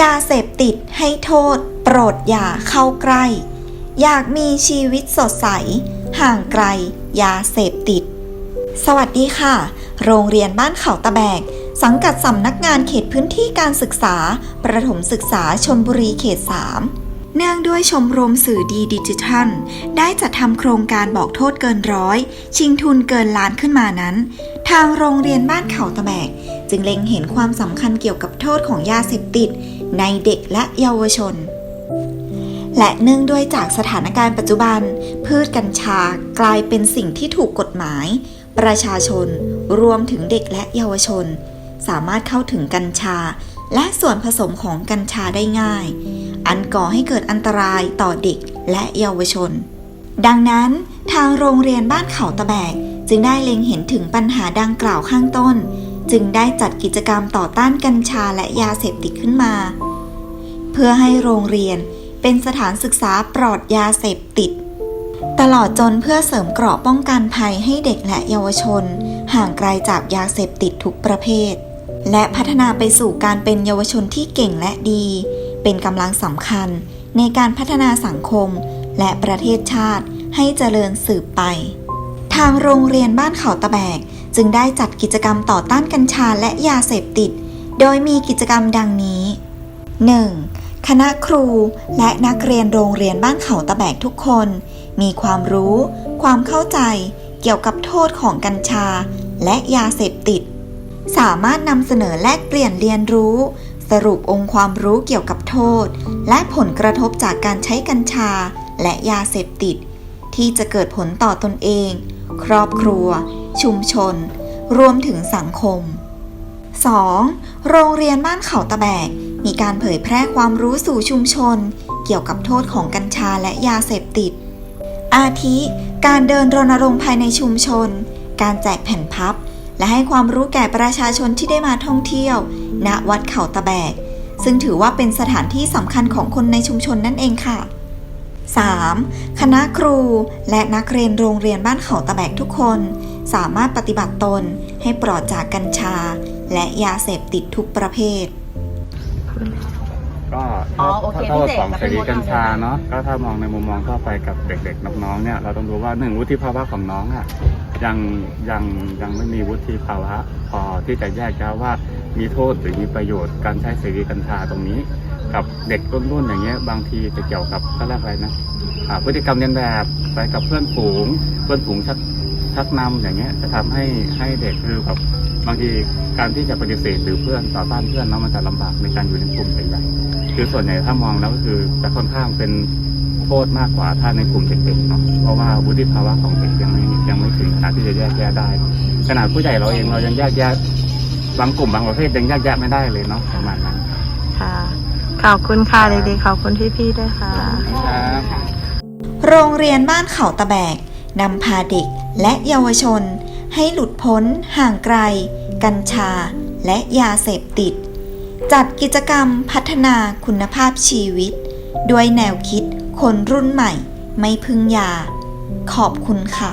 ยาเสพติดให้โทษ โปรดอย่าเข้าใกล้ อยากมีชีวิตสดใส ห่างไกล ยาเสพติด สวัสดีค่ะ โรงเรียนบ้านเขาตะแบก สังกัดสำนักงานเขตพื้นที่การศึกษา ประถมศึกษาชนบุรีเขต 3 เนื่องด้วยชมรมสื่อดีดิจิทัล ได้จัดทำโครงการบอกโทษเกินร้อย ชิงทุนเกินล้านขึ้นมานั้น ทางโรงเรียนบ้านเขาตะแบก จึงเล็งเห็นความสำคัญเกี่ยวกับโทษของยาเสพติด ในเด็กและเยาวชน และเนื่องด้วยจากสถานการณ์ปัจจุบัน พืชกัญชากลายเป็นสิ่งที่ถูกกฎหมาย ประชาชนรวมถึงเด็กและเยาวชน สามารถเข้าถึงกัญชา และส่วนผสมของกัญชาได้ง่าย อันก่อให้เกิดอันตรายต่อเด็กและเยาวชน ดังนั้นทางโรงเรียนบ้านเขาตะแบกจึงได้เล็งเห็นถึงปัญหาดังกล่าวข้างต้น จึงได้จัดกิจกรรมต่อต้านกัญชาและยาเสพติดขึ้นมา เพื่อให้โรงเรียนเป็นสถานศึกษาปลอดยาเสพติด ตลอดจนเพื่อเสริมเกราะป้องกันภัยให้เด็กและเยาวชน ห่างไกลจากยาเสพติดทุกประเภท และพัฒนาไปสู่การเป็นเยาวชนที่เก่งและดี เป็นกำลังสำคัญในการพัฒนาสังคมและประเทศชาติให้เจริญสืบไป ทางโรงเรียนบ้านเขาตะแบก จึงได้จัดกิจกรรมต่อต้านกัญชาและยาเสพติด โดยมีกิจกรรมดังนี้ 1. คณะครูและนักเรียนโรงเรียนบ้านเขาตะแบกทุกคน มีความรู้ ความเข้าใจ เกี่ยวกับโทษของกัญชา และยาเสพติด สามารถนำเสนอแลกเปลี่ยนเรียนรู้ สรุปองค์ความรู้เกี่ยวกับโทษ และผลกระทบจากการใช้กัญชาและยาเสพติด ที่จะเกิดผลต่อตนเอง ครอบครัว ชุมชน รวมถึงสังคม 2. โรงเรียนบ้านเขาตะแบก มีการเผยแพร่ความรู้สู่ชุมชน เกี่ยวกับโทษของกัญชาและยาเสพติด อาทิ การเดินรณรงค์ภายในชุมชน การแจกแผ่นพับ และให้ความรู้แก่ประชาชนที่ได้มาท่องเที่ยว ณวัดเขาตะแบก ซึ่งถือว่าเป็นสถานที่สำคัญของคนในชุมชนนั่นเองค่ะ 3. คณะครูและนักเรียนโรงเรียนบ้านเขาตะแบกทุกคน สามารถปฏิบัติตนให้ปลอดจากกัญชา และยาเสพติดทุกประเภท ก็อ๋ถ้าอโอเคถ้าโทษพิเศษของจะเสเป็นรีโทษกัญชาทางเดินเนาะก็ถ้ามองในมุมมองทั่วไปกับเด็กๆน้องๆเนี่ยเราต้องรู้ว่าหนึ่งวุฒิภาวะของน้องอะยังยังยังไม่มีวุฒิภาวะพอที่จะแยกแยะว่ามีโทษหรือมีประโยชน์การใช้เสรีกัญชาตรงนี้ กับเด็กรุ่นๆอย่างเงี้ยบางทีจะเกี่ยวกับก็เรียกอะไรนะพฤติกรรมเรียนแบบไปกับเพื่อนฝูง เพื่อนฝูงชักชักนำอย่างเงี้ยจะทำให้ให้เด็กคือแบบบางทีการที่จะปฏิเสธหรือเพื่อนต่อต้านเพื่อนเนาะมันจะลำบากในการอยู่ในกลุ่มใหญ่ๆคือส่วนใหญ่ถ้ามองแล้วก็คือจะค่อนข้างเป็นโทษมากกว่าถ้าในกลุ่มเด็กๆเนาะเพราะว่าวุฒิภาวะของเด็กยังไม่ยังไม่ถึงขนาดที่จะแยกแยะได้ ขนาดผู้ใหญ่เราเองเรายังแยกแยะบางกลุ่มบางประเภทยังแยกแยะไม่ได้เลยเนาะประมาณนั้นค่ะ ขอบคุณค่ะเด็กๆขอบคุณพี่ๆด้วยค่ะ ครับโรงเรียนบ้านเขาตะแบกนำพาเด็กและเยาวชน ให้หลุดพ้น ห่างไกล กัญชา และยาเสพติด จัดกิจกรรมพัฒนาคุณภาพชีวิต ด้วยแนวคิดคนรุ่นใหม่ ไม่พึ่งยา ขอบคุณค่ะ